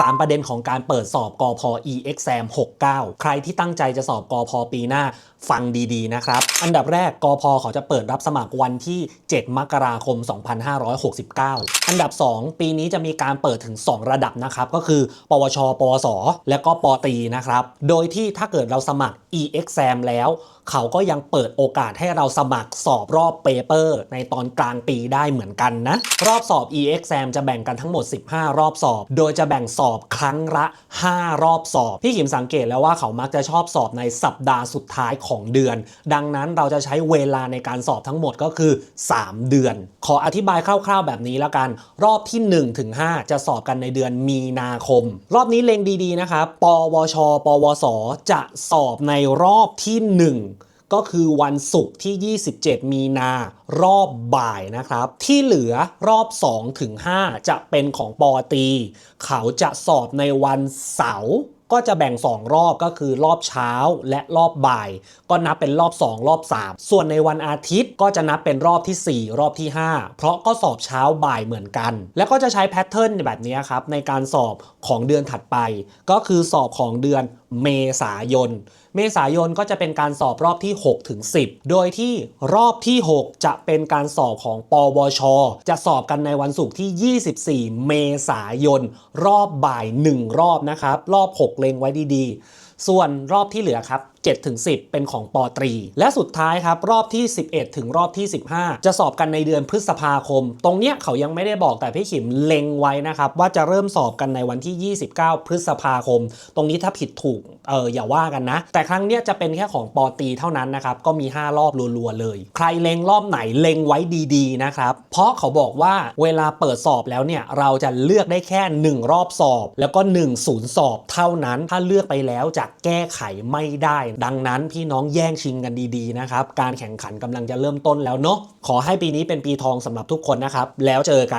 3 ประเด็นของการเปิดสอบกอพอ e-exam 69 ใครที่ตั้งใจจะสอบกอพอปีหน้าฟังดีๆนะครับ อันดับแรกกอพอเขาจะเปิดรับสมัครวันที่ 7 มกราคม 2569 อันดับ 2 ปีนี้จะมีการเปิดถึง 2 ระดับนะครับ ก็คือ ปวช ปวส และก็ปตรีนะครับ โดยที่ถ้าเกิดเราสมัคร e-exam แล้ว เขาก็ยังเปิดโอกาสให้เราสมัครสอบรอบเปเปอร์ ในตอนกลางปีได้เหมือนกันนะ รอบสอบ e-exam จะแบ่งกันทั้งหมด 15 รอบสอบ โดยจะแบ่งสอบครั้งละ 5 รอบสอบ พี่ขิมสังเกตแล้วว่าเขามักจะชอบสอบในสัปดาห์สุดท้ายของเดือน ดังนั้นเราจะใช้เวลาในการสอบทั้งหมดก็คือ 3 เดือน ขออธิบายคร่าวๆแบบนี้แล้วกัน รอบที่1ถึง5จะสอบกันในเดือนมีนาคม รอบนี้เล็งดีๆนะครับ ปวช ปวส จะสอบในรอบที่ 1 ก็คือวันศุกร์ที่ 27 มีนารอบบ่ายนะครับ ที่เหลือรอบ 2 ถึง 5 จะเป็นของปอตี เขาจะสอบในวันเสาร์ก็จะแบ่ง 2 รอบก็คือรอบเช้าและรอบบ่าย ก็นับเป็นรอบ 2 รอบ 3 ส่วนในวันอาทิตย์ก็จะนับเป็นรอบที่ 4 รอบที่ 5 เพราะก็สอบเช้าบ่ายเหมือนกัน แล้วก็จะใช้แพทเทิร์นแบบนี้ครับในการสอบของเดือนถัดไป ก็คือสอบของเดือน เมษายน เมษายนก็จะเป็นการสอบรอบที่ 6 ถึง 10 โดยที่รอบที่ 6 จะเป็นการสอบของปวช จะสอบกันในวันศุกร์ที่ 24 เมษายน รอบบ่าย 1 รอบนะครับ รอบ 6 เลงไว้ดีๆ ส่วนรอบที่เหลือครับ7ถึง10 เป็นของปอตรี และสุดท้ายครับ รอบที่ 11 ถึงรอบที่ 15 จะสอบกันในเดือนพฤษภาคม ตรงเนี้ยเขายังไม่ได้บอกแต่พี่ขิมเล็งไว้นะครับว่าจะเริ่มสอบกันในวันที่ 29 พฤษภาคม ตรงนี้ถ้าผิดถูกเอออย่าว่ากันนะ แต่ครั้งเนี้ยจะเป็นแค่ของปอตรีเท่านั้นนะครับก็มี 5 รอบรัวๆเลย ใครเล็งรอบไหนเล็งไว้ดีๆนะครับเพราะเขาบอกว่าเวลาเปิดสอบแล้วเนี่ยเราจะเลือกได้แค่ 1 รอบสอบ แล้วก็1ศูนย์สอบเท่านั้นถ้าเลือกไปแล้วจะแก้ไขไม่ได้ดังนั้นพี่น้องแย่งชิงกันดีๆนะครับ การแข่งขันกำลังจะเริ่มต้นแล้วเนาะขอให้ปีนี้เป็นปีทองสำหรับทุกคนนะครับ แล้วเจอกัน